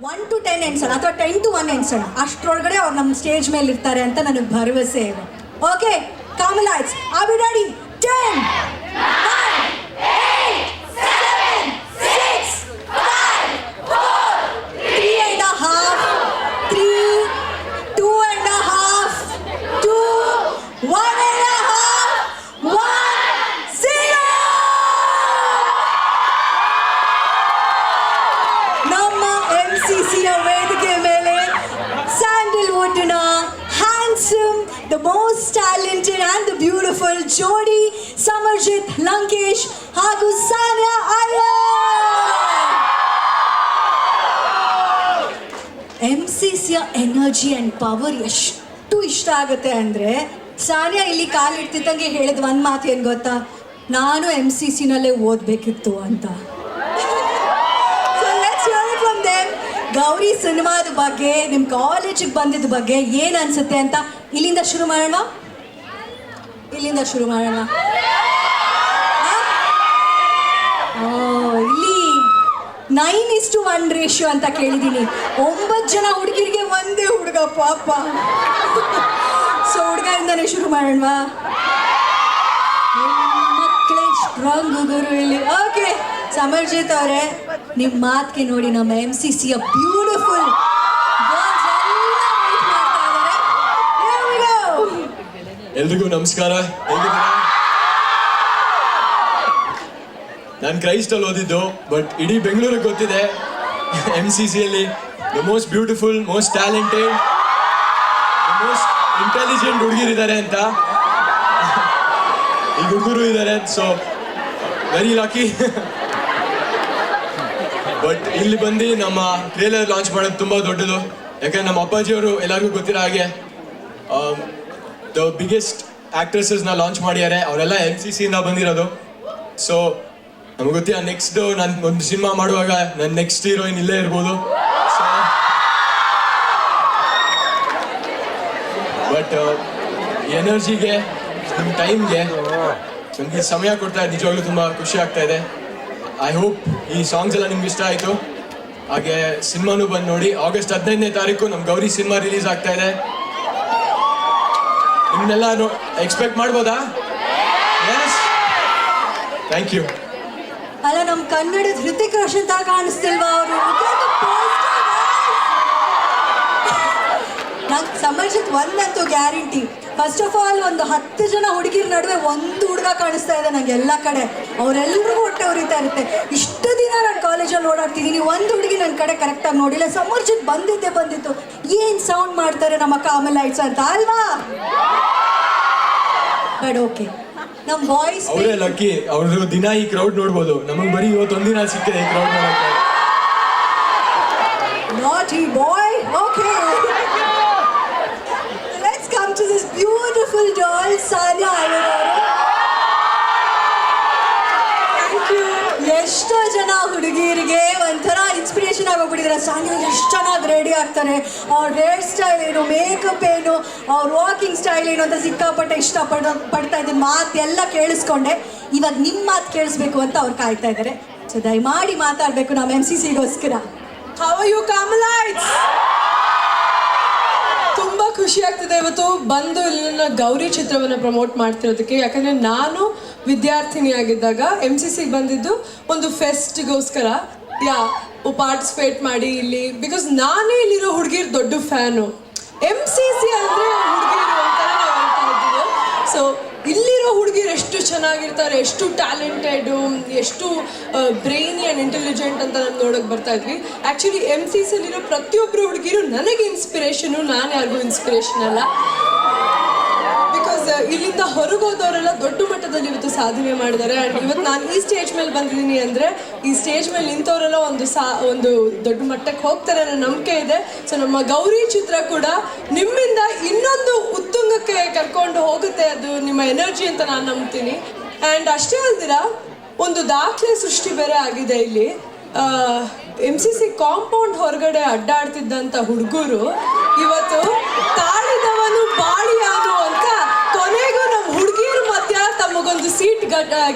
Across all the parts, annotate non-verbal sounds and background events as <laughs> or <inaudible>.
One to ten ಎನ್ಸೋಣ ಅಥವಾ ten to one ಎನ್ಸೋಣ ಅಷ್ಟರೊಳಗಡೆ ಅವ್ರು ನಮ್ಮ ಸ್ಟೇಜ್ ಮೇಲೆ ಇರ್ತಾರೆ ಅಂತ ನನಗೆ ಭರವಸೆ ಇದೆ. ಓಕೆ ಕಾಮಲಾಯ್ಸ್ ಆ be ready ten three and a half three two and a half two one and a half one zero ನಮ್ಮ ಎಂ ಸಿ ಸಿಯ ವೇದಿಕೆ ಮೇಲೆ ಸ್ಯಾಂಡಲ್ವುಡ್ನ handsome the most talented and the beautiful ಜೋಡಿ ಸಮರ್ಜಿತ್ ಲಂಕೇಶ್ ಹಾಗೂ ಸಾನ್ಯಾ ಎಂ ಸಿ ಸಿಯ energy and power ಎಷ್ಟು ಇಷ್ಟ ಆಗುತ್ತೆ ಅಂದರೆ ಸಾನಿಯಾ ಇಲ್ಲಿ ಕಾಲಿಡ್ತಿದ್ದಂಗೆ ಹೇಳಿದ ಒಂದು ಮಾತು ಏನು ಗೊತ್ತಾ? ನಾನು ಎಂ ಸಿ ಸಿನಲ್ಲೇ ಓದಬೇಕಿತ್ತು ಅಂತ. ಗೌರಿ ಸಿನಿಮಾದ ಬಗ್ಗೆ ನಿಮ್ಮ ಕಾಲೇಜಿಗೆ ಬಂದಿದ್ದ ಬಗ್ಗೆ ಏನು ಅನ್ಸುತ್ತೆ ಅಂತ ಇಲ್ಲಿಂದ ಶುರು ಮಾಡೋಣ. ಇಲ್ಲಿಂದ ಶುರು ಮಾಡೋಣ? ಇಲ್ಲಿ. Nine is two one ratio ಅಂತ ಕೇಳಿದ್ದೀನಿ. ಒಂಬತ್ತು ಜನ ಹುಡುಗಿರಿಗೆ ಒಂದೇ ಹುಡುಗ, ಪಾಪ. ಸೊ ಹುಡುಗರಿಂದನೇ ಶುರು ಮಾಡೋಣವಾ? ಮಕ್ಕಳೇ ಸ್ಟ್ರಾಂಗ್ ಗುರು ಇಲ್ಲಿ. ಓಕೆ ಸಮರ್ಜಿತ್ ಅವರೇ ನಿಮ್ಮ ಮಾತಿಗೆ ನೋಡಿ ನಮ್ಮ ಎಂ ಸಿ ಸಿಯ ಬ್ಯೂಟಿಫುಲ್ ಎಲ್ರಿಗೂ ನಮಸ್ಕಾರ. ನಾನು ಕ್ರೈಸ್ಟಲ್ಲಿ ಓದಿದ್ದು, ಬಟ್ ಇಡೀ ಬೆಂಗಳೂರಿಗೆ ಗೊತ್ತಿದೆ. ಎಂ ಸಿ ಸಿಯಲ್ಲಿ the most beautiful most talented most intelligent ಹುಡುಗಿರಿದ್ದಾರೆ ಅಂತ. ಈ ಹುಡುಗರು ಇದ್ದಾರೆ ಸೊ ವೆರಿ ಲಕ್ಕಿ ಬಟ್ ಇಲ್ಲಿ ಬಂದು ನಮ್ಮ ಟ್ರೇಲರ್ ಲಾಂಚ್ ಮಾಡೋದು ತುಂಬ ದೊಡ್ಡದು. ಯಾಕಂದ್ರೆ ನಮ್ಮ ಅಪ್ಪಾಜಿಯವರು ಎಲ್ಲರಿಗೂ ಗೊತ್ತಿರೋ ಹಾಗೆ ದ ಬಿಗ್ಗೆಸ್ಟ್ ಆಕ್ಟ್ರೆಸಸ್ನ ಲಾಂಚ್ ಮಾಡಿದ್ದಾರೆ. ಅವರೆಲ್ಲ ಎಂ ಸಿ ಸಿಯಿಂದ ಬಂದಿರೋದು. ಸೊ ನಮ್ಗೆ ಗೊತ್ತಿಲ್ಲ ನೆಕ್ಸ್ಟ್ ನಾನು ಒಂದು ಸಿನಿಮಾ ಮಾಡುವಾಗ ನನ್ನ ನೆಕ್ಸ್ಟ್ ಹೀರೋಯಿನ್ ಇಲ್ಲೇ ಇರ್ಬೋದು. ಬಟ್ ಎನರ್ಜಿಗೆ ನಿಮ್ಮ ಟೈಮ್ಗೆ ನಮ್ಗೆ ಸಮಯ ಕೊಡ್ತಾ ನಿಜವಾಗ್ಲೂ ತುಂಬ ಖುಷಿ ಆಗ್ತಾ ಇದೆ. ಐ ಹೋಪ್ ಈ ಸಾಂಗ್ಸ್ ಎಲ್ಲ ನಿಮ್ಗೆ ಇಷ್ಟ ಆಯಿತು. ಹಾಗೆ ಸಿನಿಮಾನು ಬಂದು ನೋಡಿ ಆಗಸ್ಟ್ ಹದಿನೈದನೇ ತಾರೀಕು ನಮ್ಮ ಗೌರಿ ಸಿನಿಮಾ ರಿಲೀಸ್ ಆಗ್ತಾ ಇದೆ. ನಿಮ್ಮನ್ನೆಲ್ಲ ಎಕ್ಸ್ಪೆಕ್ಟ್ ಮಾಡ್ಬೋದಾ? ಎಸ್ ಥ್ಯಾಂಕ್ ಯು ಅಲ್ಲ ನಮ್ಮ ಕನ್ನಡದ ಹೃತಿಕ್ ರೋಷನ್ ತಾ ಕಾಣಿಸ್ತಿಲ್ವಾ ಅವರು? ನಂಗೆ ಸಮರ್ಜಿತ್ ಒಂದಂತೂ ಗ್ಯಾರಂಟಿ ಫಸ್ಟ್ ಆಫ್ ಆಲ್ ಒಂದು ಹತ್ತು ಜನ ಹುಡುಗಿರ ನಡುವೆ ಒಂದು ಹುಡುಗ ಕಾಣಿಸ್ತಾ ಇದೆ ನಂಗೆ ಎಲ್ಲ ಕಡೆ. ಅವರೆಲ್ಲರಿಗೂ ಹೊಟ್ಟೆ ಉರಿತಾ ಇರುತ್ತೆ. ಇಷ್ಟು ದಿನ ನಾನು ಕಾಲೇಜಲ್ಲಿ ಓಡಾಡ್ತಿದ್ದೀನಿ. ಒಂದು ಹುಡುಗಿ ನನ್ನ ಕಡೆ ಕರೆಕ್ಟಾಗಿ ನೋಡಿಲ್ಲ. ಸಮರ್ಜಿತ್ ಬಂದಿದ್ದೆ ಬಂದಿತ್ತು. ಏನು ಸೌಂಡ್ ಮಾಡ್ತಾರೆ ನಮ್ಮ ಕಾಮಲೈಟ್ಸ್ ಅಂತ. ಅಲ್ವಾ? ಬಟ್ ಓಕೆ ನಮ್ಮ ವಾಯ್ಸ್ ಅವರೇ ಲಕ್ಕಿ ಅವರು ದಿನ ಈ ಕ್ರೌಡ್ ನೋಡ್ಬೋದು. ನಮಗೆ ಬರೀ ಇವತ್ತೊಂದಿನ ಸಿಕ್ಕಿದೆ ಈ ಕ್ರೌಡ್ ನೋಡಕ್ಕೆ. Bye okay beautiful doll, Sanya you. ಎಷ್ಟೋ ಜನ ಹುಡುಗಿರಿಗೆ ಒಂಥರ ಇನ್ಸ್ಪಿರೇಷನ್ ಆಗೋಗ್ಬಿಟ್ಟಿದ್ದಾರೆ ಸಾನ್ಯಾ ಎಷ್ಟು ಚೆನ್ನಾಗಿ ರೆಡಿ ಆಗ್ತಾರೆ ಅವ್ರ ಹೇರ್ ಸ್ಟೈಲ್ ಏನು ಮೇಕಪ್ ಏನು ಅವ್ರ ವಾಕಿಂಗ್ ಸ್ಟೈಲ್ ಏನು ಅಂತ ಸಿಕ್ಕಾಪಟ್ಟೆ ಇಷ್ಟಪಡ ಪಡ್ತಾ ಇದ್ದೀನಿ. ಮಾತೆಲ್ಲ ಕೇಳಿಸ್ಕೊಂಡೆ. ಇವಾಗ ನಿಮ್ಮ ಮಾತು ಕೇಳಿಸ್ಬೇಕು ಅಂತ ಅವ್ರು ಕಾಯ್ತಾ ಇದ್ದಾರೆ ಸೊ ದಯಮಾಡಿ ಮಾತಾಡಬೇಕು ನಮ್ಮ ಎಂ ಸಿ ಸಿಗೋಸ್ಕರ How are you, Carmelites? ಖುಷಿ ಆಗ್ತಿದೆ ಇವತ್ತು. ಬಂದು ನನ್ನ ಗೌರಿ ಚಿತ್ರವನ್ನು ಪ್ರಮೋಟ್ ಮಾಡ್ತಿರೋದಕ್ಕೆ. ಯಾಕಂದರೆ ನಾನು ವಿದ್ಯಾರ್ಥಿನಿ ಆಗಿದ್ದಾಗ ಎಂ ಸಿ ಸಿಗೆ ಬಂದಿದ್ದು ಒಂದು ಫೆಸ್ಟ್ಗೋಸ್ಕರ ಯಾ ಪಾರ್ಟಿಸಿಪೇಟ್ ಮಾಡಿ ಇಲ್ಲಿ. ಬಿಕಾಸ್ ನಾನೇ ಇಲ್ಲಿರೋ ಹುಡುಗಿರ್ ದೊಡ್ಡ ಫ್ಯಾನು ಎಂ ಸಿ ಸಿ ಅಂದರೆ ಹುಡುಗಿರು ಅಂತ ಸೊ ಇಲ್ಲಿರೋ ಹುಡುಗಿರು ಎಷ್ಟು ಚೆನ್ನಾಗಿರ್ತಾರೆ, ಎಷ್ಟು ಟ್ಯಾಲೆಂಟೆಡು ಎಷ್ಟು ಬ್ರೈನಿ ಆ್ಯಂಡ್ ಇಂಟೆಲಿಜೆಂಟ್ ಅಂತ ನಾನು ನೋಡೋಕೆ ಬರ್ತಾ ಇದ್ವಿ. ಆ್ಯಕ್ಚುಲಿ ಎಂ ಸಿ ಸಿಲಿರೋ ಪ್ರತಿಯೊಬ್ಬರು ಹುಡುಗಿರು ನನಗೆ ಇನ್ಸ್ಪಿರೇಷನು ನಾನು ಯಾರಿಗೂ ಇನ್ಸ್ಪಿರೇಷನ್ ಅಲ್ಲ. ಬಿಕಾಸ್ ಇಲ್ಲಿಂದ ಹೊರಗೋದವರೆಲ್ಲ ದೊಡ್ಡ ಮಟ್ಟದಲ್ಲಿ ಇವತ್ತು ಸಾಧನೆ ಮಾಡಿದ್ದಾರೆ. ಆ್ಯಂಡ್ ಇವತ್ತು ನಾನು ಈ ಸ್ಟೇಜ್ ಮೇಲೆ ಬಂದಿದ್ದೀನಿ ಅಂದರೆ, ಈ ಸ್ಟೇಜ್ ಮೇಲೆ ನಿಂತವರೆಲ್ಲ ಒಂದು ಸಾ, ಒಂದು ದೊಡ್ಡ ಮಟ್ಟಕ್ಕೆ ಹೋಗ್ತಾರೆ ಅನ್ನೋ ನಂಬಿಕೆ ಇದೆ. ಸೊ ನಮ್ಮ ಗೌರಿ ಚಿತ್ರ ಕೂಡ ನಿಮ್ಮಿಂದ ಇನ್ನೊಂದು ಉತ್ತುಂಗಕ್ಕೆ ಕರ್ಕೊಂಡು ಹೋಗುತ್ತೆ. ಅದು ನಿಮ್ಮ ಎನರ್ಜಿ ಅಂತ ನಾನು ನಂಬ್ತೀನಿ. ಆ್ಯಂಡ್ ಅಷ್ಟೇ ಅಲ್ದಿರ, ಒಂದು ದಾಖಲೆ ಸೃಷ್ಟಿ ಬೇರೆ ಆಗಿದೆ ಇಲ್ಲಿ. ಎಂ ಸಿ ಸಿ ಕಾಂಪೌಂಡ್ ಹೊರಗಡೆ ಅಡ್ಡಾಡ್ತಿದ್ದಂಥ ಹುಡುಗರು ಇವತ್ತು ತಾಳಿದವನು ಬಾಳಿಯಾನು ಅಂತ ಕೊನೆಗೂ ನಮ್ಮ ಹುಡುಗಿರ ಮಧ್ಯ ತಮ್ಮ ನಮಗೊಂದು ಸೀಟ್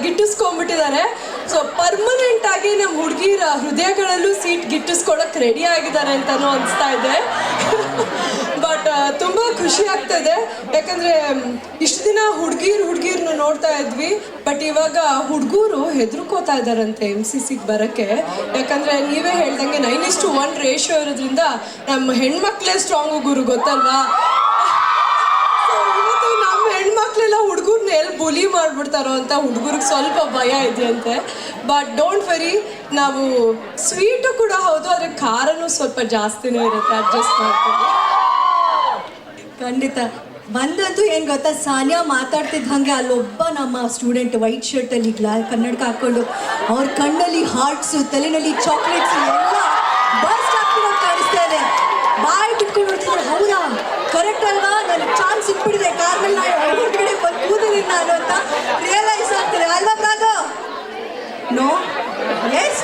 ಗಿಟ್ಟಿಸ್ಕೊಂಡ್ಬಿಟ್ಟಿದ್ದಾರೆ. ಸೊ ಪರ್ಮನೆಂಟ್ ಆಗಿ ನಮ್ಮ ಹುಡುಗಿರ ಹೃದಯಗಳಲ್ಲೂ ಸೀಟ್ ಗಿಟ್ಟಿಸ್ಕೊಳಕ್ ರೆಡಿ ಆಗಿದ್ದಾರೆ ಅಂತಾನು ಅನಿಸ್ತಾ ಇದೆ. <laughs> ಬಟ್ ತುಂಬಾ ಖುಷಿ ಆಗ್ತಾ ಇದೆ. ಯಾಕಂದ್ರೆ, ಇಷ್ಟು ದಿನ ಹುಡುಗಿರ್ ಹುಡುಗಿರ್ನ ನೋಡ್ತಾ ಇದ್ವಿ. ಬಟ್ ಇವಾಗ ಹುಡುಗರು ಹೆದರ್ಕೋತಾ ಇದಾರಂತೆ ಎಂ ಸಿ ಸಿಗೆ ಬರಕ್ಕೆ. ಯಾಕಂದ್ರೆ, ನೀವೇ ಹೇಳ್ದಂಗೆ ನೈನ್ ಇಷ್ಟು ಒನ್ ರೇಷಿಯೋ ಇರೋದ್ರಿಂದ ನಮ್ಮ ಹೆಣ್ಮಕ್ಳೇ ಸ್ಟ್ರಾಂಗ್ ಗುರು, ಗೊತ್ತಲ್ವಾ? ಹೆಣ್ಮಕ್ಳೆಲ್ಲ ಹುಡುಗರ್ನ ಎಲ್ಲಿ ಬುಲಿ ಮಾಡ್ಬಿಡ್ತಾರೋ ಅಂತ ಹುಡುಗರಿಗೆ ಸ್ವಲ್ಪ ಭಯ ಇದೆಯಂತೆ. ಬಟ್ ಡೋಂಟ್ ವರಿ ನಾವು ಸ್ವೀಟು ಕೂಡ ಹೌದು, ಆದರೆ ಖಾರನೂ ಸ್ವಲ್ಪ ಜಾಸ್ತಿನೇ ಇರುತ್ತೆ ಅಡ್ಜಸ್ಟ್ ಮಾಡ್ತೀವಿ. ಖಂಡಿತ. ಬಂದಂತೂ ಏನು ಗೊತ್ತಾ, ಸಾನಿಯಾ ಮಾತಾಡ್ತಿದ್ದ ಹಾಗೆ ಅಲ್ಲೊಬ್ಬ ನಮ್ಮ ಸ್ಟೂಡೆಂಟ್ ವೈಟ್ ಶರ್ಟಲ್ಲಿ ಗ್ಲಾ, ಕನ್ನಡಕ ಹಾಕೊಂಡು ಅವ್ರ ಕಣ್ಣಲ್ಲಿ ಹಾರ್ಟ್ಸು, ತಲೆನಲ್ಲಿ ಚಾಕ್ಲೇಟ್ಸ್ ಎಲ್ಲ ಬರ್ಸ್ಟ್ ಆಗ್ತಿರೋದು ಕಾಣಿಸ್ತಾ ಇದೆ. ಬಾಯಿ ಬಿಟ್ಕೊಂಡು ಹೌದಾ? ಕರೆಕ್ಟ್ ಅಲ್ವಾ ನನ್ ಚಾನ್ಸ್ ಸಿಕ್ಬಿಡಿದೆ ಕಾರ್ ಮೇಲೆ ನಾನು ಹೊರಗಡೆ ಬಂದು ನಾನು ಅಂತ ರಿಯಲೈಸ್ ಆಗ್ತಿದೆ. ಅಲ್ವಾ ಪ್ರಾಗ? ನೋ ಎಸ್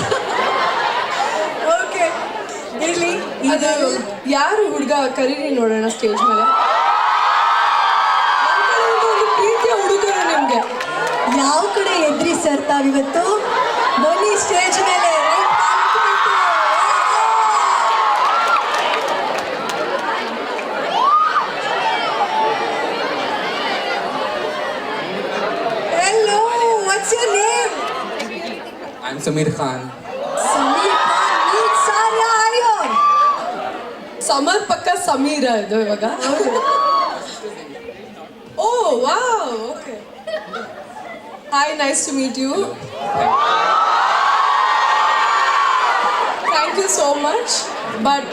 ಓಕೆ ಇರ್ಲಿ. ಇದು ಯಾರು ಹುಡುಗ ಕರೀರಿ ನೋಡೋಣ ಸ್ಟೇಜ್ ಮೇಲೆ? ಪ್ರೀತಿಯ ಹುಡುಗರು ನಿಮ್ಗೆ. ಯಾವ ಕಡೆ ಎದ್ರಿ ಸರ್ ತಾವಿವತ್ತು? Samir Khan. Samir Khan, meet Sanya Iyer. ಸಮರ್ಪಕ ಸಮೀರ ಇದು ಇವಾಗ ಓ wow okay hi nice to meet you thank you so much but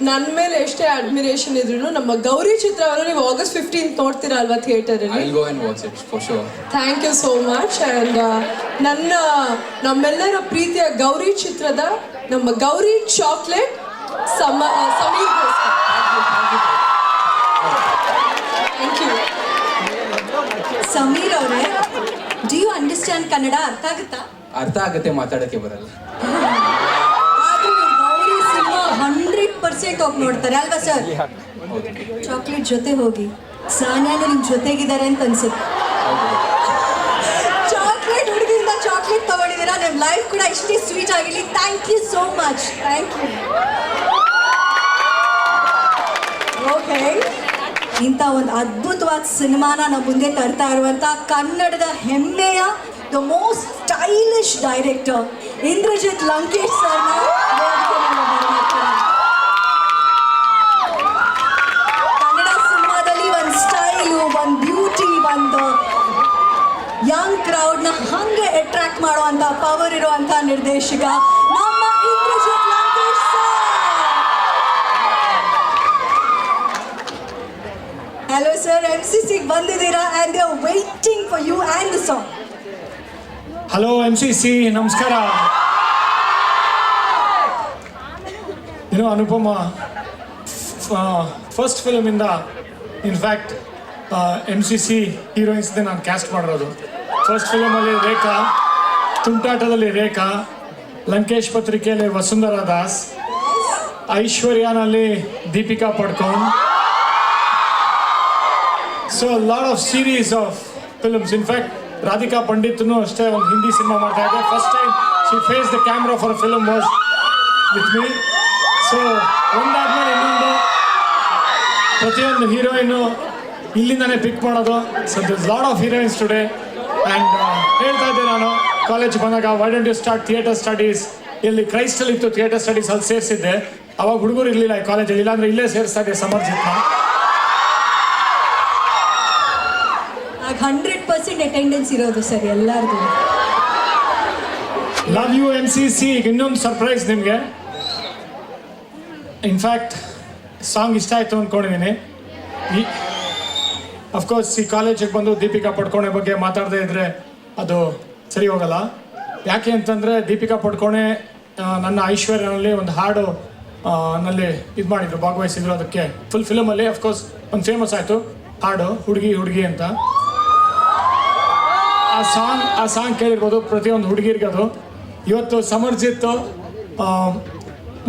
ನನ್ನ um, ಮೇಲೆ ಎಷ್ಟೇ ಅಡ್ಮಿರೇಷನ್ ಇದ್ರು ನಮ್ಮ ಗೌರಿ ಚಿತ್ರವನ್ನು ನೀವು ಆಗಸ್ಟ್ ಫಿಫ್ಟೀನ್ತ್ ನೋಡ್ತೀರಾ ಅಲ್ವಾ ಥಿಯೇಟರಲ್ಲಿ ಅಲ್ಲಿ? Go and watch it for sure. Thank you so much and ನನ್ನ ನಮ್ಮೆಲ್ಲರ ಪ್ರೀತಿಯ ಗೌರಿ ಚಿತ್ರದ ನಮ್ಮ ಗೌರಿ ಚಾಕ್ಲೇಟ್ ಸಮ ಥ್ಯಾಂಕ್ ಯು ಸಮೀರ್ ಅವರೇ ಡಿ ಯು ಅಂಡರ್ಸ್ಟ್ಯಾಂಡ್ ಕನ್ನಡ? ಅರ್ಥ ಆಗುತ್ತಾ? ಅರ್ಥ ಆಗುತ್ತೆ ಮಾತಾಡಕ್ಕೆ ಬರಲ್ಲ <laughs> ಆದ್ರೂ ಇವ್ರು ಗೌರಿ ಸಿನಿಮಾ ಹಂಡ್ರೆಡ್ ಪರ್ಸೆಂಟ್ ಹೋಗಿ ನೋಡ್ತಾರೆ ಅಲ್ವಾ ಸರ್ ಚಾಕ್ಲೇಟ್ ಜೊತೆ ಹೋಗಿ. ಸಾನ್ಯಾನು ನಿಮ್ ಜೊತೆಗಿದ್ದಾರೆ ಅಂತ ಅನ್ಸುತ್ತೆ. ಚಾಕ್ಲೇಟ್ ಹುಡುಗಿಯಿಂದ ಚಾಕ್ಲೇಟ್ ತಗೊಂಡಿದ್ದೀರಾ? ನಿಮ್ಮ ಲೈಫ್ ಕೂಡ ಇಷ್ಟೇ ಸ್ವೀಟ್ ಆಗಿರಲಿ. Thank you so much thank you okay ಇಂಥ ಒಂದು ಅದ್ಭುತವಾದ ಸಿನಿಮಾನ ನಮ್ಮ ಮುಂದೆ ತರ್ತಾ ಇರುವಂಥ ಕನ್ನಡದ ಹೆಮ್ಮೆಯ the most stylish director Indrajit Lankesh ಸರ್ನ ವೇದಿಕೆ ಮೇಲೆ ಬರ್ಮಾಡ್ತಾರೆ. ಕನ್ನಡ ಸಿನಿಮಾದಲ್ಲಿ ಒಂದು ಸ್ಟೈಲು ಒಂದು ಬ್ಯೂಟಿ ಒಂದು ಯಂಗ್ ಕ್ರೌಡ್ನ ಹಂಗೆ ಅಟ್ರಾಕ್ಟ್ ಮಾಡುವಂತ ಪವರ್ ಇರುವಂತ ನಿರ್ದೇಶಕ ನಮ್ಮ Indrajit hello sir. M C ಸಿಗೆ ಬಂದಿದ್ದೀರಾ and they are waiting for you and the song hello M C C ನಮಸ್ಕಾರ. ಏನೋ Anupama first ಫಿಲಮಿಂದ in fact M C C ಹೀರೋಯಿನ್ಸ್ದೇ ನಾನು ಕ್ಯಾಸ್ಟ್ ಮಾಡಿರೋದು ಫಸ್ಟ್ ಫಿಲಮಲ್ಲಿ ರೇಖಾ, ತುಂಟಾಟದಲ್ಲಿ ರೇಖಾ, ಲಂಕೇಶ್ ಪತ್ರಿಕೆಯಲ್ಲಿ Vasundhara Das, ಐಶ್ವರ್ಯನಲ್ಲಿ Deepika Padukone. So lot of series of films in fact Radhika ಪಂಡಿತ್ನು ಅಷ್ಟೇ ಒಂದು Hindi cinema ಮಾಡ್ತಾ ಇದ್ದೆ. First time she face the camera for film was with me so ಒಂದಾದ್ಮೇಲೆ ಇನ್ನೊಂದು ಪ್ರತಿಯೊಂದು heroine ಇಲ್ಲಿಂದಾನೇ ಪಿಕ್ ಮಾಡೋದು. So this lot of heroines today and ಹೇಳ್ತಾ ಇದ್ದೆ ನಾನು ಕಾಲೇಜ್ ಬಂದಾಗ why don't you start theatre studies ಇಲ್ಲಿ ಕ್ರೈಸ್ಟಲ್ಲಿ ಇತ್ತು ಥಿಯೇಟರ್ ಸ್ಟಡೀಸ್ ಅಲ್ಲಿ ಸೇರಿಸಿದ್ದೆ. ಅವಾಗ ಹುಡುಗರು ಇರಲಿಲ್ಲ ಈ ಕಾಲೇಜಲ್ಲಿ ಇಲ್ಲಾಂದರೆ ಇಲ್ಲೇ ಸೇರಿಸ್ತಾ ಇದ್ದೆ ಸಮರ್ಜಿತ್ನ ಹಂಡ್ರೆಡ್ ಪರ್ಸೆಂಟ್ ಅಟೆಂಡೆನ್ಸ್ ಇರೋದು ಸರ್ ಎಲ್ಲರಿಗೂ love you M C C ಈಗ ಇನ್ನೊಂದು ಸರ್ಪ್ರೈಸ್ ನಿಮಗೆ. ಇನ್ಫ್ಯಾಕ್ಟ್ ಸಾಂಗ್ ಇಷ್ಟ ಆಯಿತು ಅಂದ್ಕೊಂಡಿದ್ದೀನಿ ಅಫ್ಕೋರ್ಸ್ ಈ ಕಾಲೇಜಿಗೆ ಬಂದು ದೀಪಿಕಾ ಪಡ್ಕೋಣೆ ಬಗ್ಗೆ ಮಾತಾಡದೇ ಇದ್ದರೆ ಅದು ಸರಿ ಹೋಗಲ್ಲ. ಯಾಕೆ ಅಂತಂದರೆ ದೀಪಿಕಾ ಪಡ್ಕೋಣೆ ನನ್ನ ಐಶ್ವರ್ಯನಲ್ಲಿ ಒಂದು ಹಾಡು ನಲ್ಲಿ ಇದು ಮಾಡಿದ್ರು, ಭಾಗವಹಿಸಿದ್ರು ಅದಕ್ಕೆ. ಫುಲ್ ಫಿಲಮಲ್ಲಿ ಅಫ್ಕೋರ್ಸ್ ಒಂದು ಫೇಮಸ್ ಆಯಿತು, ಹಾಡು, ಹುಡುಗಿ ಹುಡುಗಿ ಅಂತ. ಆ ಸಾಂಗ್ ಆ ಸಾಂಗ್ ಕೇಳಿರ್ಬೋದು, ಪ್ರತಿಯೊಂದು ಹುಡುಗಿರಿಗೆ ಅದು. ಇವತ್ತು ಸಮರ್ಜಿತ್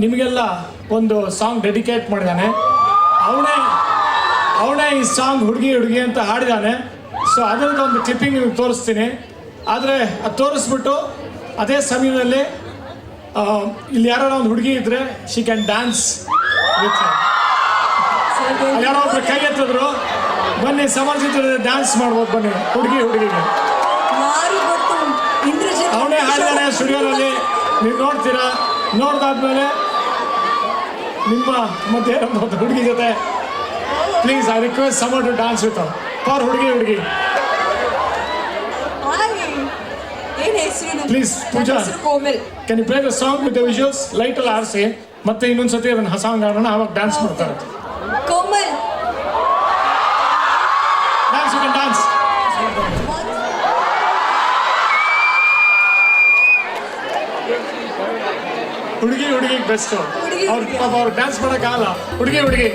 ನಿಮಗೆಲ್ಲ ಒಂದು ಸಾಂಗ್ ಡೆಡಿಕೇಟ್ ಮಾಡಿದ್ದಾನೆ ಅವನೇ ಅವನೇ ಈ ಸಾಂಗ್ ಹುಡುಗಿ ಹುಡುಗಿ ಅಂತ ಹಾಡಿದಾನೆ. ಸೊ ಅದರದ್ದು ಒಂದು ಕ್ಲಿಪ್ಪಿಂಗ್ ನಿಮಗೆ ತೋರಿಸ್ತೀನಿ. ಆದರೆ ಅದು ತೋರಿಸ್ಬಿಟ್ಟು ಅದೇ ಸಮಯದಲ್ಲಿ ಇಲ್ಲಿ ಯಾರೋ ಒಂದು ಹುಡುಗಿ ಇದ್ರೆ ಶಿ ಕ್ಯಾನ್ ಡ್ಯಾನ್ಸ್ ಯಾರೋ ಒಬ್ರು ಕೈ ಎತ್ತಿದ್ರು ಬನ್ನಿ ಸಮರ್ಜಿತ ಡ್ಯಾನ್ಸ್ ಮಾಡ್ಬೋದು ಬನ್ನಿ ಹುಡುಗಿ ಹುಡುಗಿಗೆ. ಅವನೇ ಹಾಡಿದಾನೆ ಸ್ಟುಡಿಯೋನಲ್ಲಿ ನೀವು ನೋಡ್ತೀರಾ? ನೋಡ್ದಾದ್ಮೇಲೆ ನಿಮ್ಮ ಮಧ್ಯೆ ಹುಡುಗಿ ಜೊತೆ please I request Samar to dance with for ಹುಡುಗಿ ಹುಡುಗಿ please Pooja. Can you play the song with the visuals light ಅಲ್ಲಿ ಆರಿಸಿ ಮತ್ತೆ ಇನ್ನೊಂದ್ಸತಿ ಅದನ್ನ ಹಸಾಂಗ್ ಆಡೋಣ ಅವಾಗ ಡ್ಯಾನ್ಸ್ ಮಾಡ್ತಾರೆ. Komal. Dance you can dance ಹುಡುಗಿ ಹುಡುಗಿ ಬೆಸ್ಟ್ ಅವ್ರು ಅವ್ರು ಡ್ಯಾನ್ಸ್ ಮಾಡೋಕ್ಕಾಗಲ್ಲ. ಹುಡುಗಿ ಹುಡುಗಿ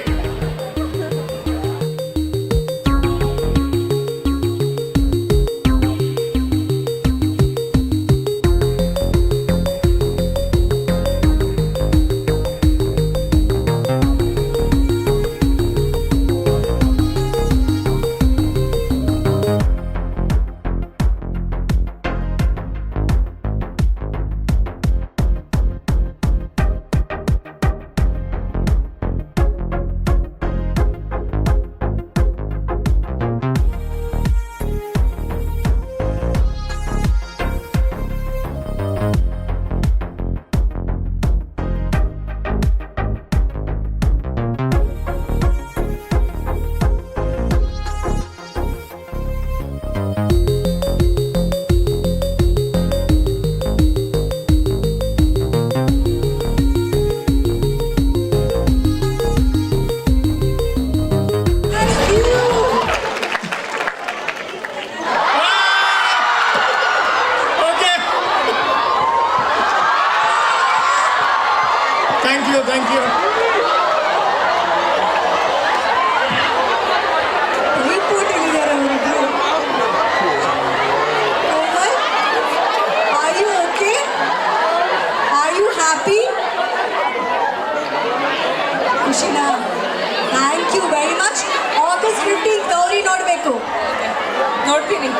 ನೋಡ್ತೀನಿ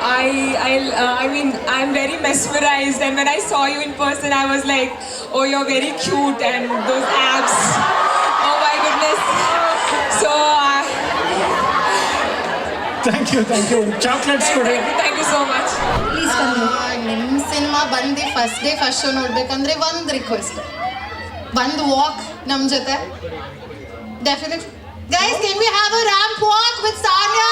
I, I, uh, I mean, I'm very mesmerized, and when I saw you in person, I was like, oh, you're very cute, and those abs, oh my goodness. So, uh, thank you thank you chocolates ಕೊಡಿ thank you, thank you so much. Please ಕಮ್ಮಿ ನಿಮ್ಮ cinema ಬಂದು first day first show ನೋಡ್ಬೇಕಂದ್ರೆ ಒಂದು request ಒಂದು walk ನಮ್ಮ ಜೊತೆ definite guys can we have a ramp walk with Sanya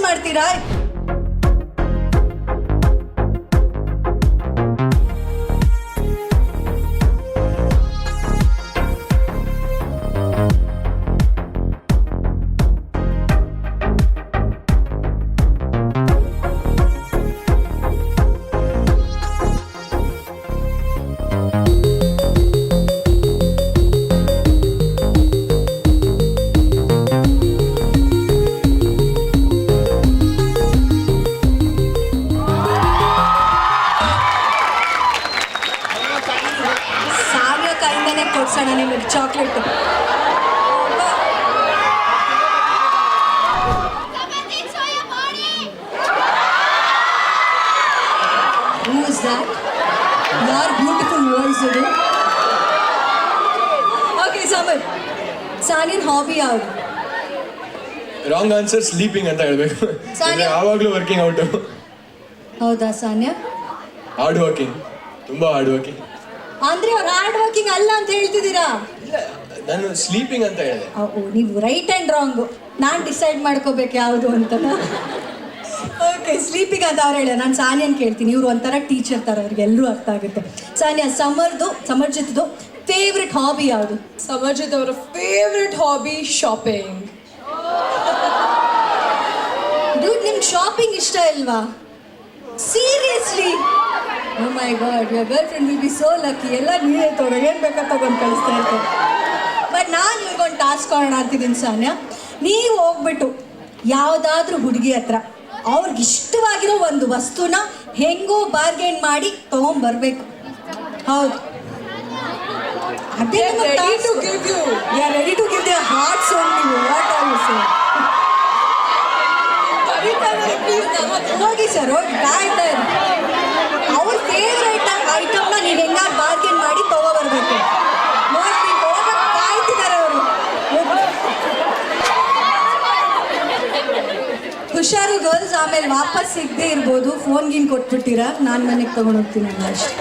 ಮಾಡ್ತೀರಾ? ಆನ್ಸರ್ ಸ್ಲೀಪಿಂಗ್ ಅಂತ ಹೇಳ್ಬೇಕು. ಸಾನ್ಯಾ? ಯಾವಾಗಲೂ ವರ್ಕಿಂಗ್ ಔಟ್ ಹೌದಾ ಸಾನ್ಯಾ? ಹಾರ್ಡ್ ವರ್ಕಿಂಗ್ ತುಂಬಾ ಹಾರ್ಡ್ ವರ್ಕಿಂಗ್ ಅಂದ್ರೆ ಅವ್ರು ಹಾರ್ಡ್ ವರ್ಕಿಂಗ್ ಅಲ್ಲ ಅಂತ ಹೇಳ್ತಿದ್ದೀರಾ? ನಾನು ಸ್ಲೀಪಿಂಗ್ ಅಂತ ಹೇಳಿದೆ. ಓ ನೀವು ರೈಟ್ ಆ್ಯಂಡ್ ರಾಂಗು ನಾನು ಡಿಸೈಡ್ ಮಾಡ್ಕೋಬೇಕು ಯಾವುದು ಅಂತ. ಓಕೆ ಸ್ಲೀಪಿಂಗ್ ಅಂತ ಅವ್ರು ಹೇಳ ನಾನು ಸಾನಿಯನ್ ಕೇಳ್ತೀನಿ. ಇವ್ರು ಒಂಥರ ಟೀಚರ್ ಥರ ಅವ್ರಿಗೆ ಎಲ್ಲರೂ ಅರ್ಥ ಆಗುತ್ತೆ. ಸಾನಿಯಾ ಸಮರ್ದು ಸಮರ್ಜಿತ್ದು ಫೇವ್ರೆಟ್ ಹಾಬಿ ಯಾವುದು? ಸಮರ್ಜಿತ್ ಅವರ ಫೇವ್ರೆಟ್ ಹಾಬಿ ಶಾಪಿಂಗ್ ಡ್ಯೂಟ್ ನಿಮ್ಗೆ ಶಾಪಿಂಗ್ ಇಷ್ಟ ಇಲ್ವಾ? Seriously oh my god your girlfriend will be so lucky ಎಲ್ಲ ನೀವೇ ತಗೋ ಏನು ಬೇಕಾ ತಗೊಂಡು ಕಳಿಸ್ತಾ ಇರ್ತಾರೆ ಬಟ್ ನಾನು ಇವ್ರಿಗೊಂದು ಟಾಸ್ಕ್ ಕೊಡೋಣ ಅಂತಿದ್ದೀನಿ ಸಾನ್ಯ. ನೀವು ಹೋಗ್ಬಿಟ್ಟು ಯಾವುದಾದ್ರೂ ಹುಡುಗಿ ಹತ್ರ ಅವ್ರಿಗೆ ಇಷ್ಟವಾಗಿರೋ ಒಂದು ವಸ್ತುನ ಹೆಂಗೋ ಬಾರ್ಗೇನ್ ಮಾಡಿ ತಗೊಂಬರ್ಬೇಕು. ಹೌದು. ಅದೇ ready to give you. Ready to give the hearts only what are you say ಹೋಗಿ ಸರ್ ಹೋಗಿ ಕಾಯ್ತಾ ಇರಿ ಅವ್ರ ಫೇವ್ರೇಟ್ ಐಟಮ್ನ ನೀವು ಹೆಂಗಾರು ಬಾರ್ಗೇನ್ ಮಾಡಿ ತಗೋಬರ್ಬೇಕು ನೋಡಿ ಹೋಗಕ್ ಕಾಯ್ತಿದ್ದಾರೆ ಅವರು. ಹುಷಾರು ಗರ್ಲ್ಸ್ ಆಮೇಲೆ ವಾಪಸ್ ಸಿಗದೆ ಇರ್ಬೋದು. ಫೋನ್ ಗಿನ್ ಕೊಟ್ಬಿಟ್ಟಿರಾ? ನಾನು ಮನೆಗೆ ತಗೊಂಡೋಗ್ತೀನಿ ಅಲ್ಲ ಅಷ್ಟೇ.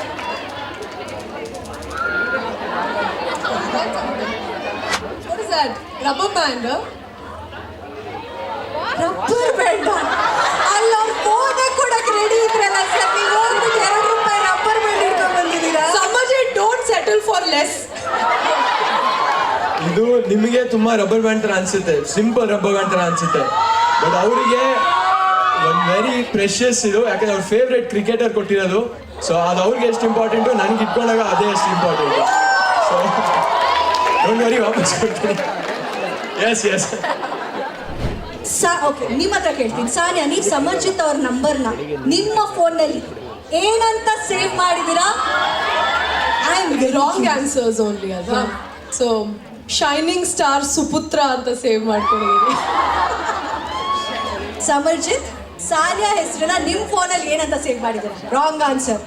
What is ಬೇಡ. ಅಲ್ಲ ಅವ್ರು ಕೊಡಕ್ಕೆ ರೆಡಿ ಇದ್ರಲ್ಲ ಸರ್ ನೀವು ಹೋಗ್ಬಿಟ್ಟು ಎರಡು ರೂಪಾಯಿ ರಬ್ಬರ್ ಬ್ಯಾಂಡ್ ಹಿಡ್ಕೊಂಡು ಬಂದಿದ್ದೀರಾ? Samarjit, don't settle for less. ಇದು ನಿಮಗೆ ತುಂಬಾ ರಬ್ಬರ್ ಬ್ಯಾಂಡ್ ತರ ಅನ್ಸುತ್ತೆ ಸಿಂಪಲ್ ರಬ್ಬರ್ ಬ್ಯಾಂಡ್ ತರ ಅನ್ಸುತ್ತೆ. ಬಟ್ ಅವರಿಗೆ ಒಂದು ವೆರಿ ಪ್ರೆಷಸ್ ಇದು ಯಾಕಂದ್ರೆ ಅವ್ರ ಫೇವ್ರೆಟ್ ಕ್ರಿಕೆಟರ್ ಕೊಟ್ಟಿರೋದು. ಸೊ ಅದು ಅವ್ರಿಗೆ ಎಷ್ಟು ಇಂಪಾರ್ಟೆಂಟು ನನಗೆ ಇಟ್ಕೊಂಡಾಗ ಅದೇ ಎಷ್ಟು ಇಂಪಾರ್ಟೆಂಟು ಸೊ ಡೋಂಟ್ ವರಿ ವಾಪಸ್ ಕೊಡ್ತೀನಿ. ಎಸ್ ಎಸ್ ಸಾ ಓಕೆ ನಿಮ್ಮ ಹತ್ರ ಕೇಳ್ತೀನಿ. ಸಾನಿಯಾ ನೀವು ಸಮರ್ಜಿತ್ ಅವ್ರ ನಂಬರ್ನ ನಿಮ್ಮ ಫೋನಲ್ಲಿ ಏನಂತ ಸೇವ್ ಮಾಡಿದ್ದೀರಾ? I am wrong answers only ಅಲ್ವಾ? ಸೊ ಶೈನಿಂಗ್ ಸ್ಟಾರ್ ಸುಪುತ್ರ ಅಂತ ಸೇವ್ ಮಾಡ್ಕೊಂಡಿದ್ದೀನಿ. ಸಮರ್ಜಿತ್ ಸಾನಿಯಾ ಹೆಸರನ್ನ ನಿಮ್ಮ ಫೋನಲ್ಲಿ ಏನಂತ ಸೇವ್ ಮಾಡಿದ್ದೀರಾ? ರಾಂಗ್ ಆನ್ಸರ್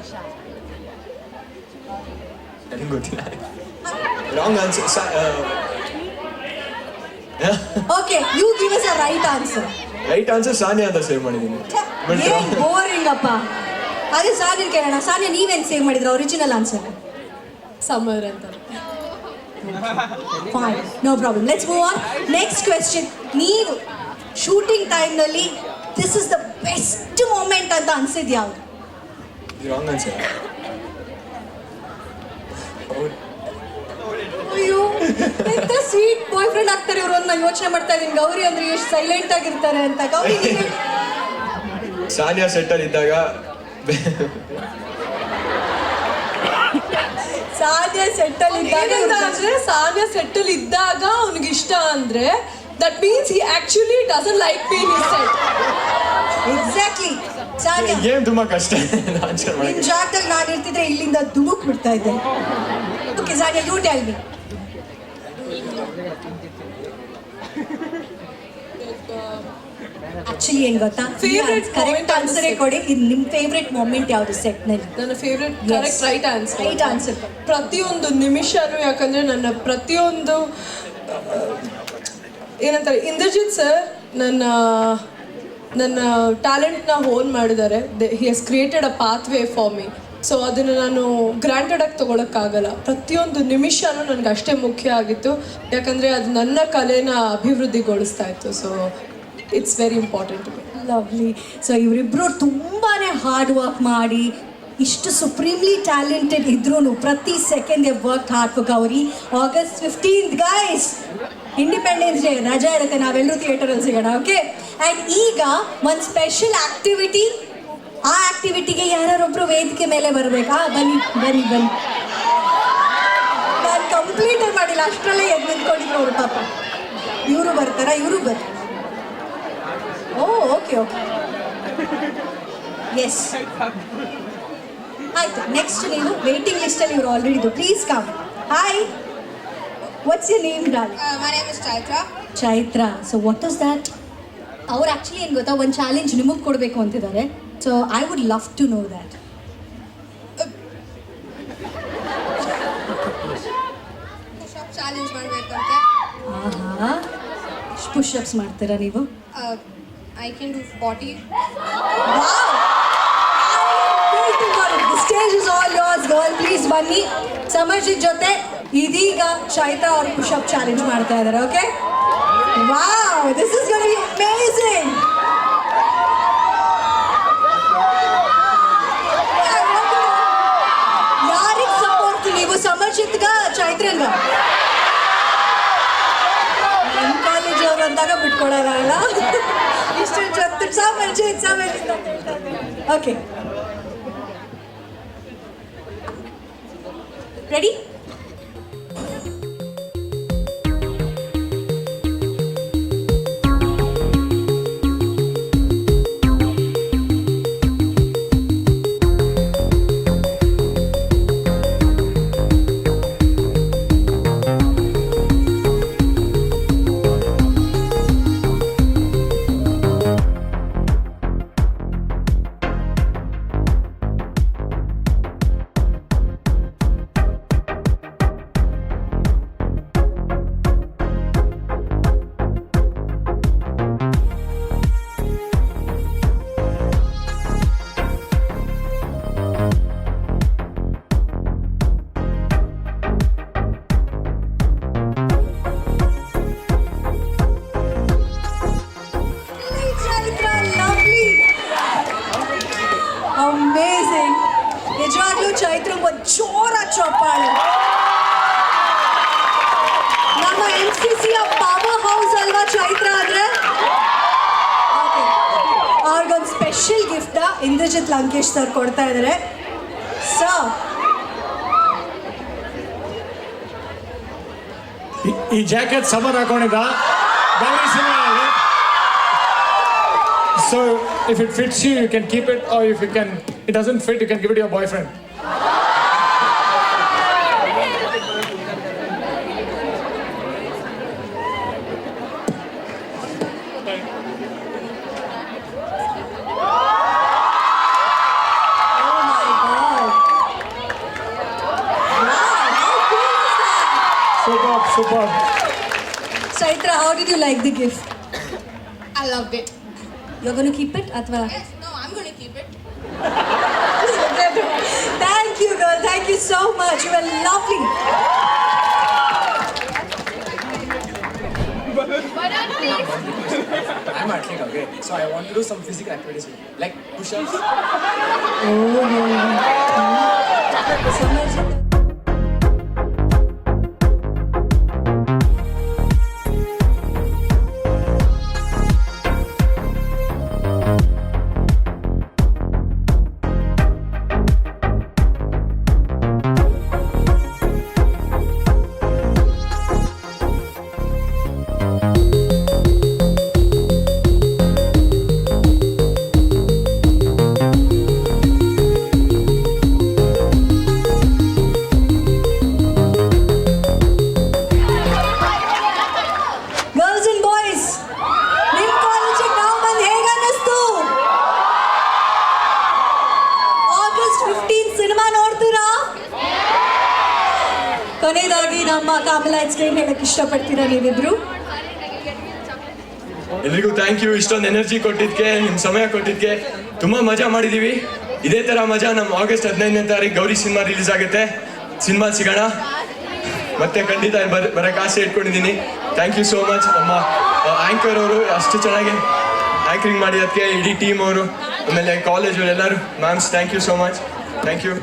ನನಗೆ ಗೊತ್ತಿಲ್ಲ. Wrong answer okay you give us a right answer right answer Sania ಅಂತ ಸೇವ್ ಮಾಡಿದ್ದೀನಿ. ಬಟ್ ಏನ್ ಬೋರಿಂಗ್ ಅಪ್ಪ? ಅದೇ ಸಾನಿಯಾ ಕೇಳೋಣ. ಸಾನಿಯಾ ನೀವೇನ್ ಸೇವ್ ಮಾಡಿದ್ರ? ಒರಿಜಿನಲ್ ಆನ್ಸರ್ ಸಮರ್ ಅಂತ. Fine no problem let's move on next question ನೀವು ಶೂಟಿಂಗ್ ಟೈಮ್ನಲ್ಲಿ this is the best moment ಅಂತ ಅನ್ಸಿದ್ ಯಾವುದು ರಾಂಗ್ ಆನ್ಸರ್ ಅಯ್ಯೋ ಎಂತ ಸ್ವೀಟ್ ಬಾಯ್ ಫ್ರೆಂಡ್ ಆಗ್ತಾರೆ ಇವರು ನಾನು ಯೋಚನೆ ಮಾಡ್ತಾ ಇದ್ದೀನಿ. ಗೌರಿ ಅಂದ್ರೆ ಎಷ್ಟು ಸೈಲೆಂಟ್ ಆಗಿರ್ತಾರೆ ಅಂತ. ಗೌರಿ. ಸಾನಿಯಾ ಸೆಟ್ಟಲ್ ಇದ್ದಾಗ ಸಾನಿಯಾ ಸೆಟ್ಟಲ್ ಇದ್ದಾಗ ಅಂದ್ರೆ ಸಾನಿಯಾ ಸೆಟ್ಟಲ್ ಇದ್ದಾಗ ಅವ್ನಿಗೆ ಇಷ್ಟ ಅಂದ್ರೆ that means he actually doesn't like me in set exactly Sania. Game ತುಂಬಾ ಕಷ್ಟ. ಜಾಗದಲ್ಲಿ ನಾನು ಇರ್ತಿದ್ರೆ ಇಲ್ಲಿಂದ ಧುಮುಕ್ ಬಿಡ್ತಾ ಇದ್ದೆ. Okay Sanya you tell me. Actually ಏನ್ ಗೊತ್ತಾ? Favorite ಕರೆಕ್ಟ್ ಆನ್ಸರ್ ಕೊಡಿ. ಇದು ನಿಮ್ ಫೇವ್ರೆಟ್ ಮೂಮೆಂಟ್ ಯಾವುದು ಸೆಟ್ನಲ್ಲಿ? ನನ್ನ favourite. Correct right answer right answer ಪ್ರತಿಯೊಂದು ನಿಮಿಷನೂ ಯಾಕಂದ್ರೆ ನನ್ನ ಪ್ರತಿಯೊಂದು ಏನಂತಾರೆ ಇಂದ್ರಜಿತ್ ಸರ್ ನನ್ನ ನನ್ನ ಟ್ಯಾಲೆಂಟ್ನ ಹೋನ್ ಮಾಡಿದ್ದಾರೆ. He has created a pathway for me so ಅದನ್ನು ನಾನು ಗ್ರ್ಯಾಂಡೆಡಾಗಿ ತೊಗೊಳಕ್ಕಾಗಲ್ಲ. ಪ್ರತಿಯೊಂದು ನಿಮಿಷನೂ ನನಗೆ ಅಷ್ಟೇ ಮುಖ್ಯ ಆಗಿತ್ತು. ಯಾಕಂದರೆ ಅದು ನನ್ನ ಕಲೆನ ಅಭಿವೃದ್ಧಿಗೊಳಿಸ್ತಾ ಇತ್ತು. So it's very important lovely so ಇವರಿಬ್ಬರು ತುಂಬಾ ಹಾರ್ಡ್ ವರ್ಕ್ ಮಾಡಿ, ಇಷ್ಟು ಸುಪ್ರೀಮ್ಲಿ ಟ್ಯಾಲೆಂಟೆಡ್ ಇದ್ರೂ ಪ್ರತಿ second a work hard for Gauri. August fifteenth guys independence day ರಜಾ ಇರುತ್ತೆ, ನಾವೆಲ್ಲರೂ ಥಿಯೇಟರಲ್ಲಿ ಸಿಗೋಣ ಓಕೆ ಆ್ಯಂಡ್ ಈಗ ಒಂದು ಸ್ಪೆಷಲ್ ಆಕ್ಟಿವಿಟಿ ಆ ಆಕ್ಟಿವಿಟಿಗೆ ಯಾರೊಬ್ರು ವೇದಿಕೆ ಮೇಲೆ ಬರ್ಬೇಕಾ? ಬನ್ನಿ ಬನ್ನಿ ಬನ್ನಿ. ನಾನು ಕಂಪ್ಲೀಟ್ ಮಾಡಿಲ್ಲ ಅಷ್ಟರಲ್ಲೇ ಎದ್ದು ನಿಂತ್ಕೊಂಡಿದ್ರು ಅವರು ಪಾಪ. ಇವರು ಬರ್ತಾರಾ? ಇವರು ಬರ್ತಾರೆ ಓ ಓಕೆ ಓಕೆ ಎಸ್ ಆಯ್ತು ನೆಕ್ಸ್ಟ್ ನೀನು ವೇಟಿಂಗ್ ಲಿಸ್ಟಲ್ಲಿ ಇವರು ಆಲ್ರೆಡಿ ಇದು please come hi what's your name doll my name is Chaitra. Chaitra so what is that ಅವ್ರು ಆ್ಯಕ್ಚುಲಿ ಏನು ಗೊತ್ತಾ? ಒಂದು ಚಾಲೆಂಜ್ ನಿಮಗೆ ಕೊಡಬೇಕು ಅಂತಿದ್ದಾರೆ. So I would love to know that Push-up challenge ಮಾಡ್ಬೇಕಂತೆ ಆಹಾ ಪುಷಪ್ಸ್ ಮಾಡ್ತೀರಾ ನೀವು I can do forty stage is all yours girl please ಬನ್ನಿ. ಸಮರ್ಜಿತ್ ಜೊತೆ ಇದೀಗ ಚೈತ್ರ ಅವ್ರ ಪುಷಪ್ ಚಾಲೆಂಜ್ ಮಾಡ್ತಾ ಇದ್ದಾರೆ okay wow this is gonna be amazing ಯಾರಿಗೆ ಸಪೋರ್ಟ್ ನೀವು ಸಮರ್ಜಿತ್ಗ ಚೈತ್ರನ್ಗ ನಮ್ಮ ಅಂದಾಗ ಬಿಟ್ಕೊಡೋಲ್ಲ ಇಷ್ಟು ಜೊತ್ತು ಅಂತ ಹೇಳ್ತಾರೆ ಓಕೆ ರೆಡಿ ಈ ಜಾಕೆಟ್ ಸಮರ್ ಹಾಕೊಂಡಿದ್ದ ಗೌರಿ ಸಿನಿಮಾದಲ್ಲಿ so if it fits you you can keep it or if you can it doesn't fit you can give it your like the gift? I loved it. You're going to keep it, Atva? Yes, no, I'm going to keep it. <laughs> Thank you, girl. Thank you so much. You were lovely. I'm athlete, okay? So I want to do some physical activities with you. Like push-ups. Oh. <laughs> So much. ಇಷ್ಟಪಡ್ತೀರಾ ನೀವಿಬ್ರು? ಎಲ್ರಿಗೂ thank you ಇಷ್ಟೊಂದು energy ಕೊಟ್ಟಿದ್ದಕ್ಕೆ ನಿಮ್ಮ ಸಮಯ ಕೊಟ್ಟಿದ್ದಕ್ಕೆ ತುಂಬಾ ಮಜಾ ಮಾಡಿದ್ದೀವಿ ಇದೇ ತರ ಮಜಾ ನಮ್ಮ ಆಗಸ್ಟ್ ಹದಿನೈದನೇ ತಾರೀಕು ಗೌರಿ ಸಿನಿಮಾ ರಿಲೀಸ್ ಆಗುತ್ತೆ. ಸಿನಿಮಾ ಸಿಗೋಣ. ಮತ್ತೆ ಖಂಡಿತ ಬರ ಆಸೆ ಇಟ್ಕೊಂಡಿದ್ದೀನಿ. ಥ್ಯಾಂಕ್ ಯು ಸೋ ಮಚ್ ನಮ್ಮ ಆ್ಯಂಕರ್ ಅವರು ಅಷ್ಟು ಚೆನ್ನಾಗಿ ಆ್ಯಂಕರಿಂಗ್ ಮಾಡಿದಕ್ಕೆ ಇಡೀ ಟೀಮ್ ಅವರು, ಆಮೇಲೆ ಕಾಲೇಜ್ ಎಲ್ಲರೂ ma'ams thank you so much thank you